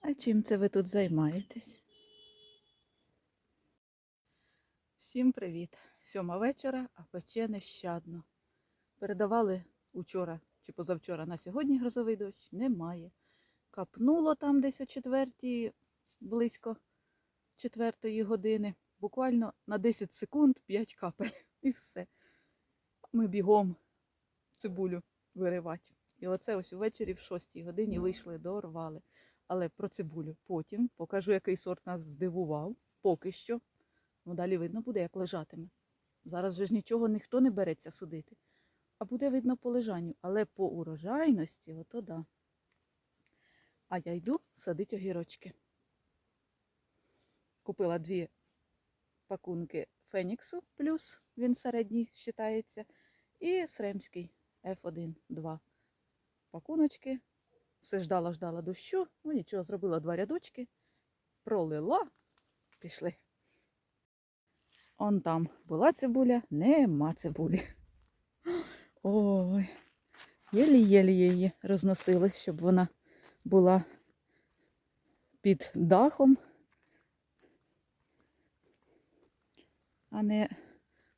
А чим це ви тут займаєтесь? Всім привіт! Сьома вечора, а пече нещадно. Передавали учора чи позавчора на сьогодні грозовий дощ немає. Капнуло там десь о четвертій, близько четвертої години. Буквально на 10 секунд 5 капель. І все. Ми бігом цибулю виривати. І оце ось увечері в 6 годині вийшли, дорвали. Але про цибулю потім покажу, який сорт нас здивував. Поки що. Ну, далі видно буде, як лежатиме. Зараз же ж нічого ніхто не береться судити. А буде видно по лежанню. Але по урожайності, ото да. А я йду садити огірочки. Купила дві пакунки Феніксу, плюс він середній вважається, і Сремський F1 2 пакуночки. Все ждала, ждала дощу. Ну нічого, зробила два рядочки, пролила, пішли. Он там була цибуля, нема цибулі. Ой, єлі-єлі її розносили, щоб вона була під дахом, а не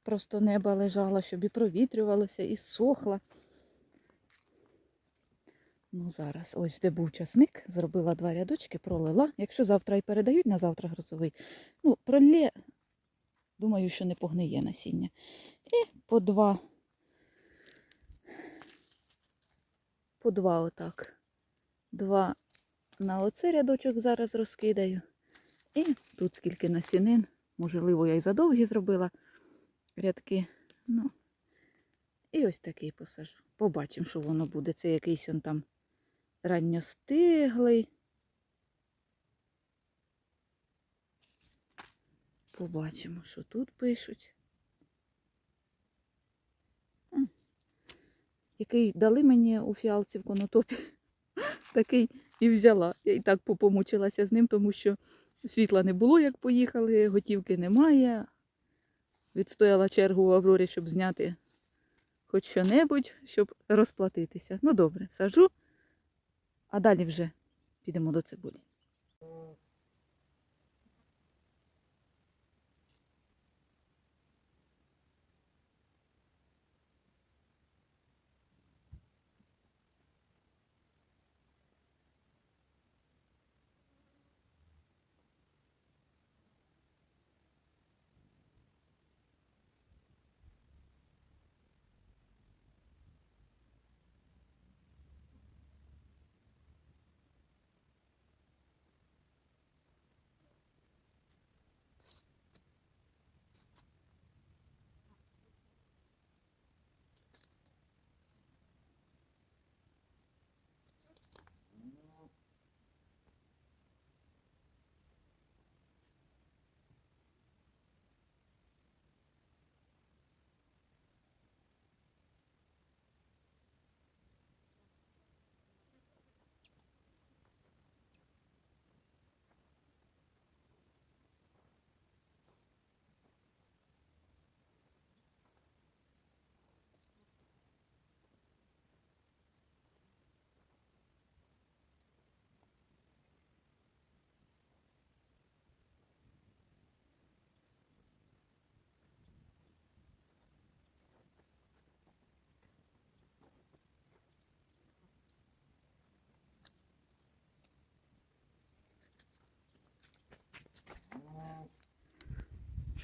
просто неба лежала, щоб і провітрювалося, і сохла. Ну, зараз, ось де був часник, зробила два рядочки, пролила. Якщо завтра і передають на завтра грозовий, ну, пролє, думаю, що не погниє насіння. І по два, по два отак. Два на оцей рядочок зараз розкидаю. І тут скільки насінин. Можливо, я й задовгі зробила рядки. Ну, і ось такий посажу. Побачимо, що воно буде. Це якийсь он там ранньостиглий. Побачимо, що тут пишуть. Який дали мені у фіалці в конотопі, такий і взяла. Я і так попомучилася з ним, тому що світла не було, як поїхали, готівки немає. Відстояла чергу в Аврорі, щоб зняти хоч що-небудь, щоб розплатитися. Ну добре, сажу, а далі вже підемо до цибулі.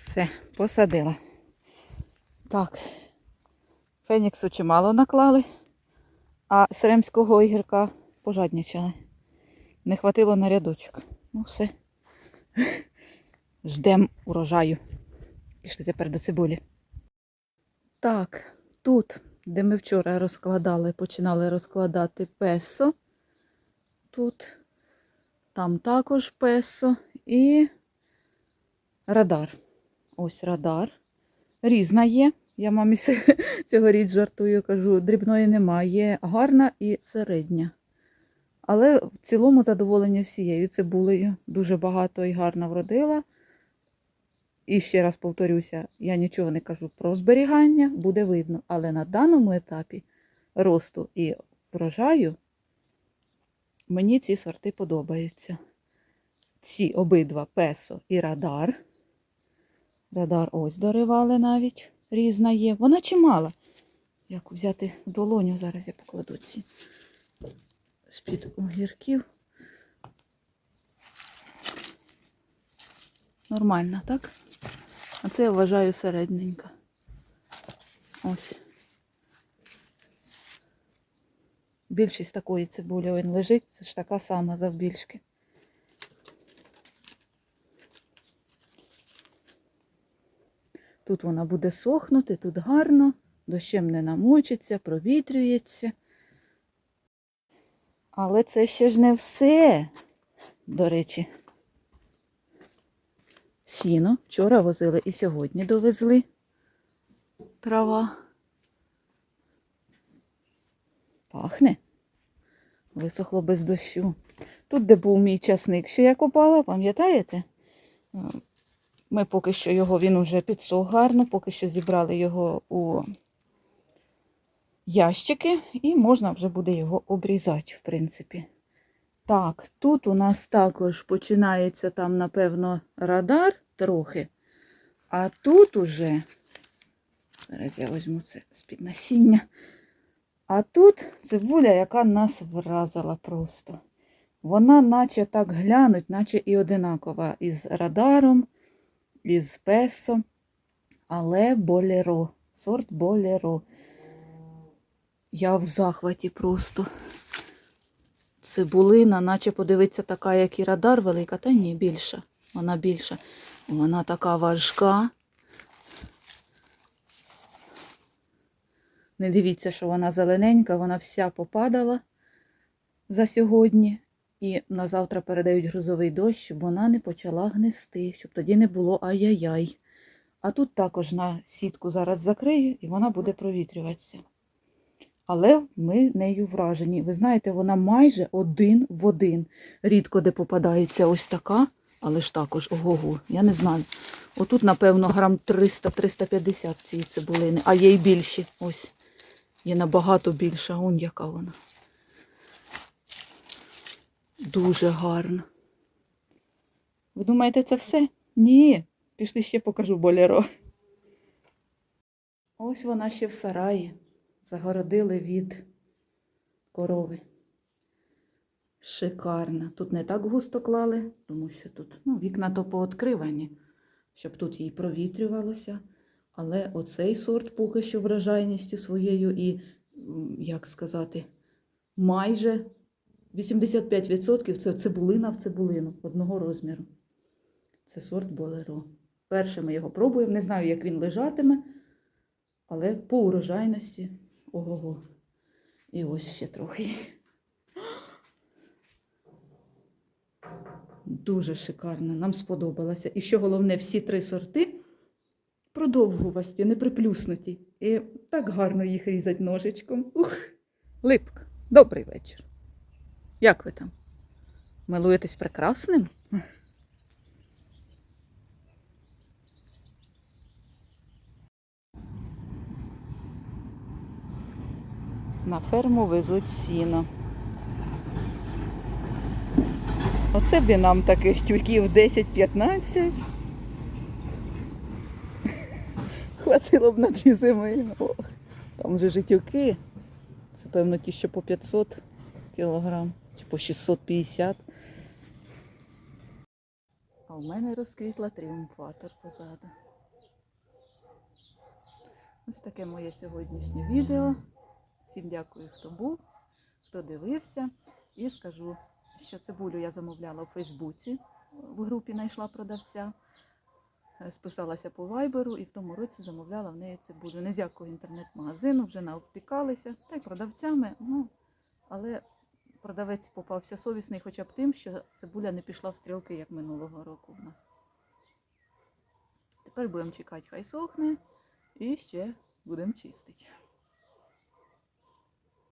Все, посадила. Так, феніксу чимало наклали, а серемського огірка пожадничали. Не хватило на рядочок. Ну все. Ждемо урожаю. Пішли тепер до цибулі. Так, тут, де ми вчора розкладали, починали розкладати песо. Тут, там також песо і радар. Ось радар. Різна є. Я мамі цьогоріч жартую, кажу, дрібної немає. Гарна і середня. Але в цілому задоволення всією цибулею. Дуже багато і гарно вродила. І ще раз повторюся, я нічого не кажу про зберігання, буде видно. Але на даному етапі росту і врожаю мені ці сорти подобаються. ці обидва песо і радар. Радар ось доривали навіть. Різна є. Вона чимала. Як взяти долоню, зараз я покладу ці з-під огірків. Нормально, так? А це я вважаю середненька. Ось. Більшість такої цибулі лежить, це ж така сама завбільшки. Тут вона буде сохнути, тут гарно, дощем не намочиться, провітрюється. Але це ще ж не все. До речі, сіно вчора возили і сьогодні довезли трава. Пахне. Висохло без дощу. Тут, де був мій часник, що я копала, пам'ятаєте? Ми поки що його, він уже підсох гарно, поки що зібрали його у ящики, і можна вже буде його обрізати, в принципі. Так, тут у нас також починається там, напевно, радар трохи. А тут уже, зараз я візьму це з-під насіння. А тут цибуля, яка нас вразила просто. Вона наче так глянуть, наче і одинакова із радаром, із песо, але болеро, сорт болеро. Я в захваті просто. Цибулина, наче подивиться така, як і радар велика, та ні, більша. Вона більша. Вона така важка. Не дивіться, що вона зелененька, вона вся попадала за сьогодні. І на завтра передають грузовий дощ, щоб вона не почала гнисти, щоб тоді не було ай-яй-яй. А тут також на сітку зараз закрию і вона буде провітрюватися. Але ми нею вражені. Ви знаєте, вона майже один в один. Рідко де попадається ось така, але ж також ого-го, я не знаю. Отут, напевно, грам 300-350 цієї цибулини, а є й більші. Ось. Є набагато більша. Он яка вона. Дуже гарна. Ви думаєте, це все? Ні. Пішли ще покажу болеро. Ось вона ще в сараї. Загородили від корови. Шикарна. Тут не так густо клали, тому що тут ну, вікна то пооткривані, щоб тут їй провітрювалося. Але оцей сорт поки що вражайністю своєю і, як сказати, майже 85% це цибулина в цибулину одного розміру. Це сорт болеро. Перше ми його пробуємо. Не знаю, як він лежатиме, але по урожайності ого-го. І ось ще трохи. Дуже шикарно, нам сподобалося. І що головне, всі три сорти продовгувасті, не приплюснуті. І так гарно їх різать ножичком. Ух! Липка, добрий вечір. Як ви там? Милуєтесь прекрасним? На ферму везуть сіно. Оце б і нам таких тюків 10-15. Хватило б на дві зими. Ох, там же житюки. Це, певно, ті, що по 500 кілограм, чи по 650. А в мене розквітла тріумфатор позаду. Ось таке моє сьогоднішнє відео. Всім дякую, хто був, хто дивився. І скажу, що цибулю я замовляла у Фейсбуці. В групі знайшла продавця. Е, Списалася по вайберу і в тому році замовляла в неї цибулю. Не з якого інтернет-магазину, вже навпікалися, та й продавцями. Ну, але продавець попався совісний хоча б тим, що цибуля не пішла в стрілки, як минулого року в нас. Тепер будемо чекати, хай сохне, і ще будемо чистити.